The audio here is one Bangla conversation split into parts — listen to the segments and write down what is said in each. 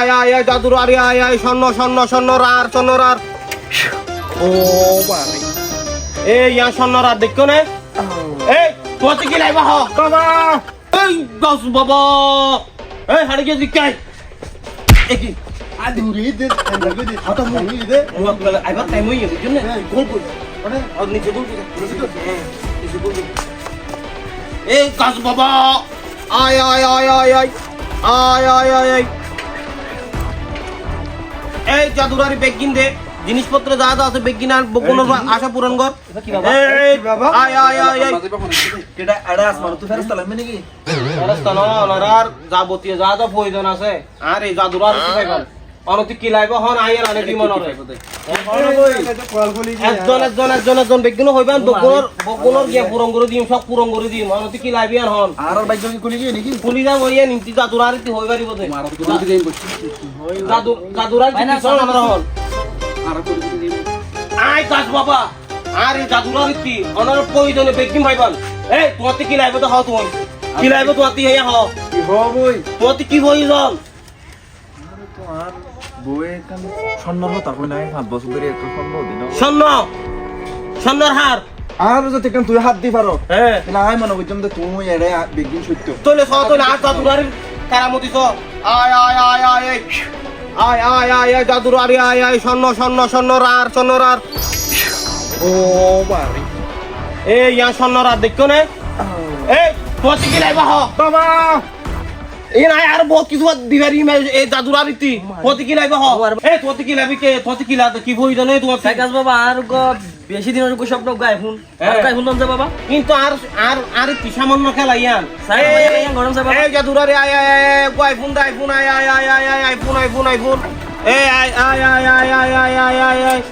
আয় আয় আয় জাদুর আরে আয় আয় স্বর্ণ স্বর্ণ স্বর্ণ রার স্বর্ণ রার। ও বারে এই ইয়া স্বর্ণ রার দেখো না? এই তোমার কি লাইবা হ বাবা। এই গাছ বাবা। এই হাড়ি গিয়ে দিকাই একই আদুরি দে লাগে দে হাতা মুড়ি দে। আইবার টাইম হই গেছে না গোল গোল মানে আর নিচে বলবি নিচে বলবি এই গাছ বাবা। আয় আয় আয় আয় আয়। আয় আয় আয় আয়। এই জাদুরারি বেগিন দে জিনিসপত্র যা যা আছে বেগিন আর কোনো আশা পূরণ কর। এই আয় আয় আয় আয়। কেডা আড়া আসমান তো ফেরস্তা লাগবে নাকি? রাস্তা ন ওনার যাবতীয় যা যা প্রয়োজন আছে। আর এই জাদুরার কি অনতি কি লাইব হন আইয়ার আনে বিমানরে একজন একজন একজন একজন বেগিন হইবেন বগুণর বগুণর গিয়ে পূরণ করে দিম সব পূরণ করে দিম অনতি কি লাইবি আর হন? আর আর বাইক কুলি গিয়ে নাকি? পুলি যা বইয়া নিমতি জাদুরার কি হই পারিব দে মারা তো কুলি দিই বসছি জাদু জাদুরার কি চল আমরা হন। আর আই কাজ বাবা। আর এই জাদুরার কি অনার প্রয়োজনে বেগিন ভাইবাল এই তোমার কি লাইব তো হও তুমি কি লাইব তোমার কি হইয়া হও কি হবই কি প্রয়োজন তোমার বউয়ে কান স্বর্ণ হতা কই নাই সাত বছর ধরে এত স্বর্ণ দিন স্বর্ণ! স্বর্ণর হার! আর যদি কেন তুই হাত দি পারো? হ্যাঁ। আয় মনে করছিলাম যে তুমি এড়ে বেগিন সত্য। তোলে সহ তোলে আর জাদুরার কারামতি সহ আয় আয় আয় আয় আয় আয় আয় আয় আয় জাদুরারি আয় আয় স্বর্ণ স্বর্ণ স্বর্ণ রার স্বর্ণ রার ও বারে এই ইয়া স্বর্ণ রার দেখছ না? এই তোমার লাইবা হ বাবা! এই নাই আর বহুত কিছু দিবারি এই জাদুরার রীতি তোমার কি লাইবা হ এই তোমার কি লাইবি কে তোমার কি লাগ কি প্রয়োজন এই তোমার সাইকাস বাবা আর গো বেশি দিনের গো স্বপ্ন গায় ফোন আর গায় ফোন নাম বাবা কিন্তু আর আর আর কি সামান্য খেলা ইয়ান সাই গরম সাই বাবা এই জাদুরারি আয় আয় আয় আয় আইফোন দা আইফোন আয় আয় আয় আয় আয় আইফোন আইফোন আইফোন এই আয় আয় আয় আয় আয় আয় আয় আয় আয়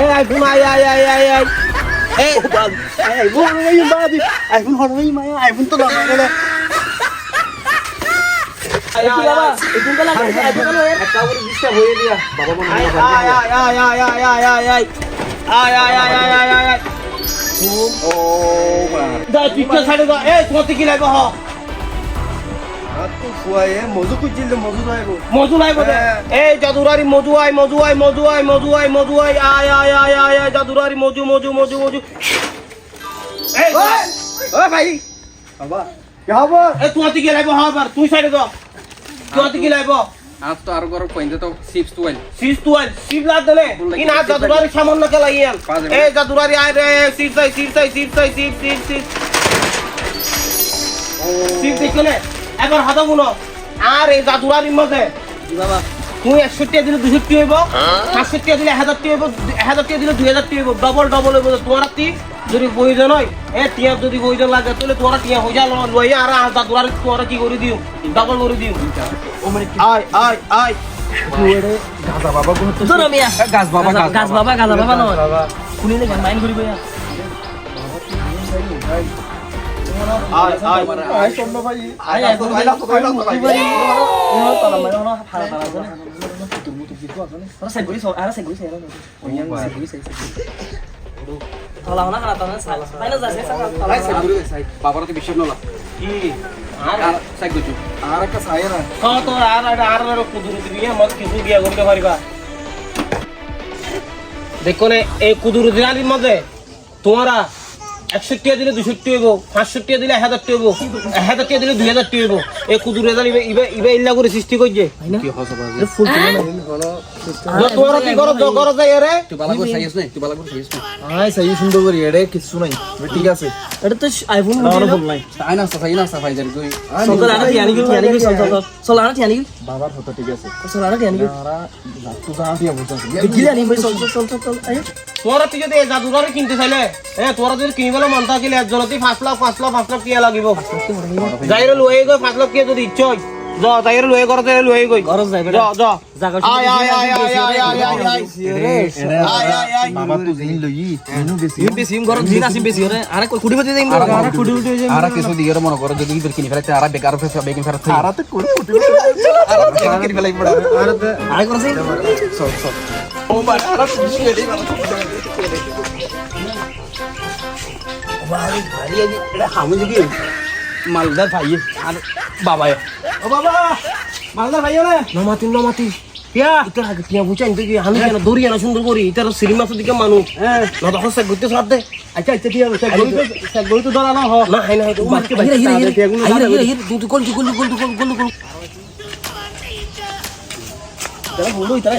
এই আইফোন আয় আয় আয় আয় আয় এই আইফোন হরমাই বাদি আইফোন হরমাই মায়া আইফোন তো লাগা গেল আয় কি বাবা এই কোন কালা এই কোন কালা একটা করে ডিস্টার্ব হয়ে দিয়া বাবা মনে আয় আয় আয় আয় আয় আয় আয় আয় আয় আয় আয় আয় আয় আয় আয় ও বা দা পিকচার ছাড়ে দাও এই তোমার কি লাগবে হ তো ফুয়ায়ে মজু কুজিলে মজু যাইবো মজু নাই বোধ এই জাদুরারি মজু আয় মজু আয় মজু আয় মজু আয় মজু আয় আয় আয় আয় আয় আয় জাদুরারি মজু মজু মজু মজু। ও ভাই। বাবা কি হব এ তুই অতি গেলাইব হবার তুই সাইডে দ তুই অতি গেলাইব আজ তো আর গরম পয়েন্ট তো সিপস টুয়েল সিপস টুয়েল সিপ লাগ দলে ইন আজ জাদুরারি সামান্য কে লাইয়ান এ জাদুরারি আয় রে সিপ সাই সিপ সাই সিপ সাই সিপ সিপ সিপ সিপ দেখলে একবার হাতা গুলো আর এই জাদুরানির মধ্যে বাবা তুমি একশো দিলে দুশো টি হইব। সাতশো টাকা দিলে হাজার টি হইব। হাজার টাকা দিলে দুই হাজার টি হইব। ডবল ডবল হইব তোমার টি। যদি প্রয়োজন হয় এ টিয়া যদি প্রয়োজন লাগে তাহলে তোমার টিয়া হয়ে যাও লই আর জাদুরানি তোমার কি করে দিও ডবল করে দিও আয় আয় আয়। গাছ বাবা গাছ বাবা। গাছ বাবা গাছ বাবা। না খুলিলে মাইন করিব বাবার তো বিশ্বাস নলা। কি? আর একটা হ্যাঁ তো আর আর আর আর কুদুর মত কিছু দিয়া করতে পারিবা। দেখো এই কুদুর দিনালির মধ্যে তোমরা একশো টাকা দিলে দুশো টাকা পাঁচশো টাকা দিলে এক হাজার টাকা এক হাজার টাকা দিলে দুই হাজার টাকা হইব কুদুর হাজার ইবা ইবা ইল্লা করে সৃষ্টি করছে। তোরা তুই যদি কিনতে চাইলে তোরা যদি কিনবে কিনিবলৈ মন থাকিলে একজনতে পাঁচ লাখ পাঁচ লাখ পাঁচ লাখ কিয়া লাগিব? যাইরে লৈ গৈ পাঁচ লাখ কিয়া যদি ইচ্ছা হয় যাইরে লৈ ঘৰত যাই লৈ গৈ। ঘৰত যাই বাবা তো জিন লই ইনু ঘৰত কই যাইম কিছু মনে যদি ইবের কিনি বেকিং তো ফেলাই পড়া সব ভারী এটা হামু দিবি মালদার ভাই আর বাবা ও বাবা মালদা ভাই না নমাতি নমাতি। পিয়া। ইতার আগে পিয়া বুঝাই দেখি আমি কেন দৌড়ি আনা সুন্দর করি। ইতার সিরি মাছের দিকে মানুষ হ্যাঁ না তখন সে ঘুরতে সব দে। আচ্ছা আচ্ছা ঠিক আছে সে গড়ি তো ধরা না হ। না হাই না হাই তো হিরে হিরে হিরে হিরে Tara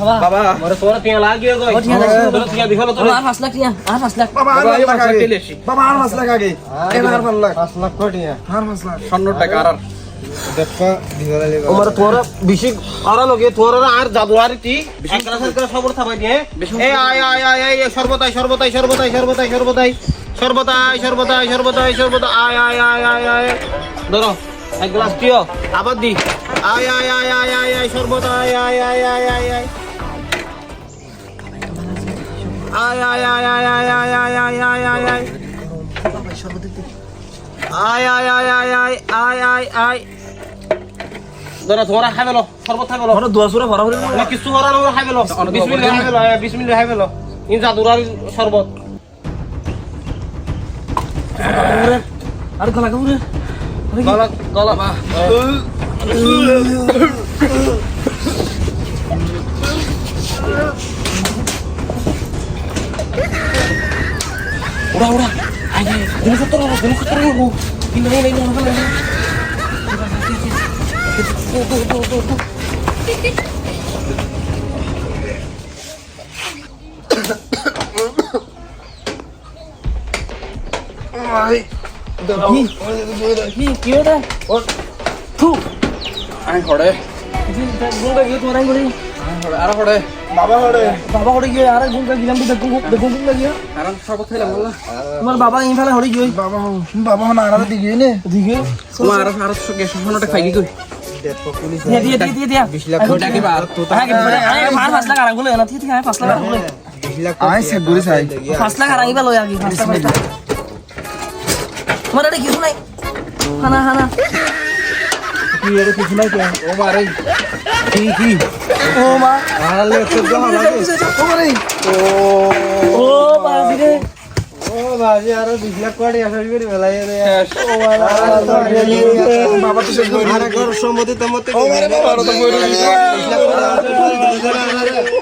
বাবা টিয়া লাগিয়ে গই। তোরা টিয়া তোরা. বাবা আর বাবা, লাখ আগে বাবা আর পাঁচ লাখ আগে এবার আর পাঁচ লাখ পাঁচ লাখ কোটি আর পাঁচ লাখ স্বর্ণ টাকা আর ওমর তোরা বেশি আর লগে তোরা আর জাদুয়ারি তি একলা সরকার খবর থাবাই দিয়ে এই আয় আয় আয় আয় সর্বতাই সর্বতাই সর্বতাই সর্বতাই সর্বতাই সর্বতাই সর্বতাই সর্বতাই আয় আয় আয় আয় আয় ধরো এক গ্লাস দিও আবার দি আয় আয় আয় আয় আয় আয় আয় আয় আয় আয় আয় আয় আয় আয় আয় আয় আয় আয় আয় আয় আয় আয় আয় আয় আয় আয় আয় আয় আয় আয় ধরো তোমরা খাই পেল শরবত খাই পেল surah orang orang. না কিছু করার আমরা খাই পেল বিসমিল্লাহ খাই পেল হ্যাঁ, বিসমিল্লাহ খাই পেল ইন জাদুরার শরবত Ada kalau kamu গলা গলা Ura, ura. Ay, ay. Dino ka taro, dino ka taro ko. Hinay, hinay, hinay, hinay. Do, do, do, do, do. Ay. Dami. Dami, kiyo na. Or, tu. Ay, hore. Dito, dito, dito, dito, dito, dito, dito, dito, dito, dito, বাবা হরে। গিয়ে দিয়া দিয়া দিয়া লাখ টাকা। বার তো তা আগে মার ফাসলা কারা লাখ। আই নাই। হানা হানা। কি এর কিছু নাই কেন ও মারে কি কি? ও মা। আলে তো গহ লাগে ও মারে ও ও বাজি রে। ও বাজি আর 20 লাখ কোটি আসল করে ভেলাই রে। ও বাবা তো সব ঘর সম্মতি তো মতে ও মারে বাবা তো কইরো 20 লাখ কোটি আসল করে